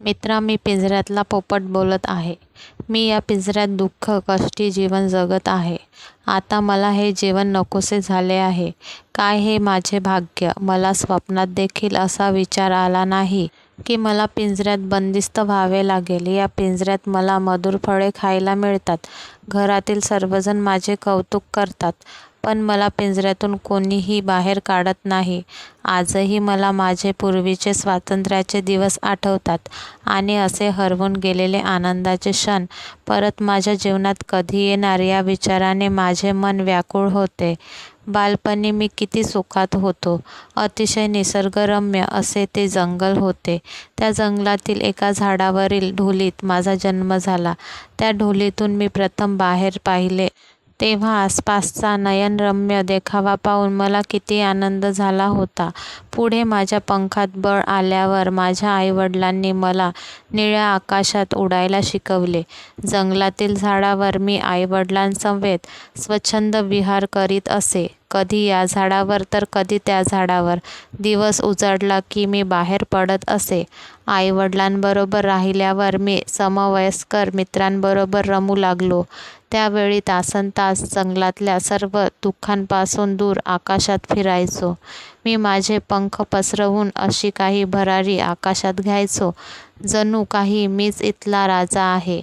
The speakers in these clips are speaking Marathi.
मित्रा मी पिंजऱ्यातला पोपट बोलत आहे. मी या पिंजऱ्यात दुःख कष्टी जीवन जगत आहे. आता मला हे जीवन नकोसे झाले आहे. काय हे माझे भाग्य? मला स्वप्नात देखील असा विचार आला नाही की मला पिंजऱ्यात बंदिस्त व्हावे लागेल. या पिंजऱ्यात मला मधुर फळे खायला मिळतात. घरातील सर्वजण माझे कौतुक करतात. पण मला पिंजऱ्यातून कोणीही बाहेर काढत नाही. आजही मला माझे पूर्वीचे स्वातंत्र्याचे दिवस आठवतात आणि असे हरवून गेलेले आनंदाचे क्षण. परत माझ्या जीवनात कधी येणार या विचाराने माझे मन व्याकुळ होते. बालपणी मी किती सुखात होतो. अतिशय निसर्गरम्य असे ते जंगल होते. त्या जंगलातील एका झाडावरील ढोलीत माझा जन्म झाला. त्या ढोलीतून मी प्रथम बाहेर पाहिले. तेव्हा आसपासचा नयनरम्य देखावा पाहून मला किती आनंद झाला होता. पुढे माझ्या पंखात बळ आल्यावर माझ्या आईवडिलांनी मला निळ्या आकाशात उडायला शिकवले. जंगलातील झाडावर मी आईवडिलांसमवेत स्वच्छंद विहार करीत असे. कधी या झाडावर तर कधी त्या झाडावर. दिवस उजाडला की मी बाहेर पडत असे. आईवडिलांबरोबर राहिल्यावर मी समवयस्कर मित्रांबरोबर रमू लागलो. त्यावेळी तासनतास जंगलातल्या सर्व दुःखांपासून दूर आकाशात फिरायचो. मी माझे पंख पसरवून अशी काही भरारी आकाशात घ्यायचो. जणू काही मीच इथला राजा आहे.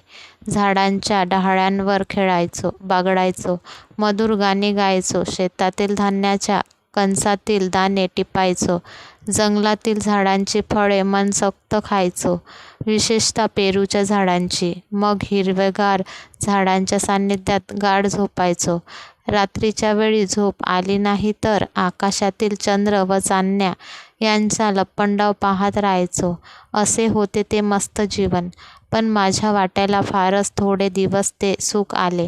झाडांच्या डहाळ्यांवर खेळायचो बागडायचो मधुर गाणी गायचो शेतातील धान्याच्या कणसातील दाणे टिपायचो जंगलातील झाडांची फळे मनसोक्त खायचो विशेषतः पेरूच्या झाडांची. मग हिरवेगार झाडांच्या सान्निध्यात गाढ झोपायचो. रात्रीच्या वेळी झोप आली नाही तर आकाशातील चंद्र व चांदण्या यांचा लपंडाव पाहत राहायचो. असे होते ते मस्त जीवन. पण माझ्या वाट्याला फारच थोडे दिवस ते सुख आले.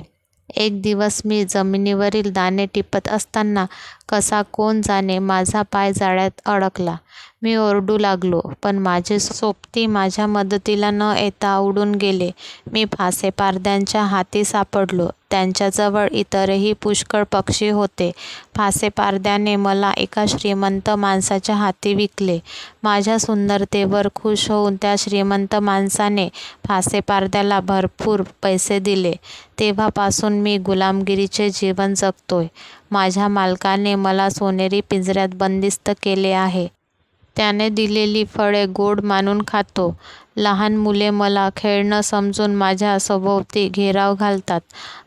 एक दिवस मी जमिनीवरील दाणे टिपत असताना कसा कोण जाणे माझा पाय जाळ्यात अडकला. मी ओरडू लागलो पण माझे सोबती माझ्या मदतीला न येता उडून गेले. मी फासेपारद्यांच्या हाती सापडलो. त्यांच्याजवळ इतरही पुष्कळ पक्षी होते. फासेपारद्याने मला एका श्रीमंत माणसाच्या हाती विकले. माझ्या सुंदरतेवर खुश होऊन त्या श्रीमंत माणसाने फासेपारद्याला भरपूर पैसे दिले. तेव्हापासून मी गुलामगिरीचे जीवन जगतोय. माझ्या मालकाने मला सोनेरी पिंजऱ्यात बंदिस्त केले आहे. त्याने दिलेली फळे गोड मानून खातो. लहान मुले मला खेळणं समजून माझ्या सभोवती घेराव घालतात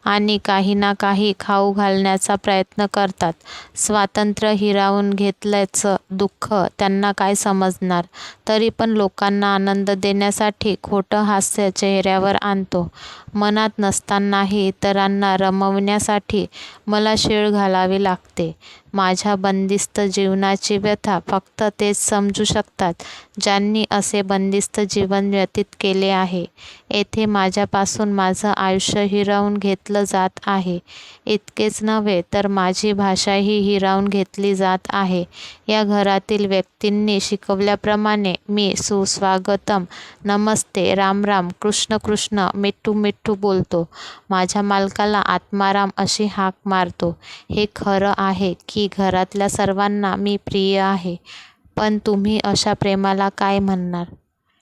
आणि काही ना काही खाऊ घालण्याचा प्रयत्न करतात. स्वातंत्र्य हिरावून घेतल्याचं दुःख त्यांना काय समजणार? तरी पण लोकांना आनंद देण्यासाठी खोटं हास्य चेहऱ्यावर आणतो. मनात नसतानाही इतरांना रमवण्यासाठी मला शीळ घालावी लागते. माझ्या बंदिस्त जीवनाची व्यथा फक्त तेच समजू शकतात ज्यांनी असे बंदिस्त जीवन जीवन व्यतीत केले आहे. येथे माझ्यापासून माझं आयुष्य हिरावून घेतलं जात आहे. इतकेच नव्हे तर माझी भाषाही हिरावून घेतली जात आहे. या घरातील व्यक्तींनी शिकवल्याप्रमाणे मी सुस्वागतम. नमस्ते राम राम कृष्ण कृष्ण मिठ्ठू मिठ्ठू बोलतो. माझ्या मालकाला आत्माराम अशी हाक मारतो. हे खरं आहे की घरातल्या सर्वांना मी प्रिय आहे. पण तुम्ही अशा प्रेमाला काय म्हणणार?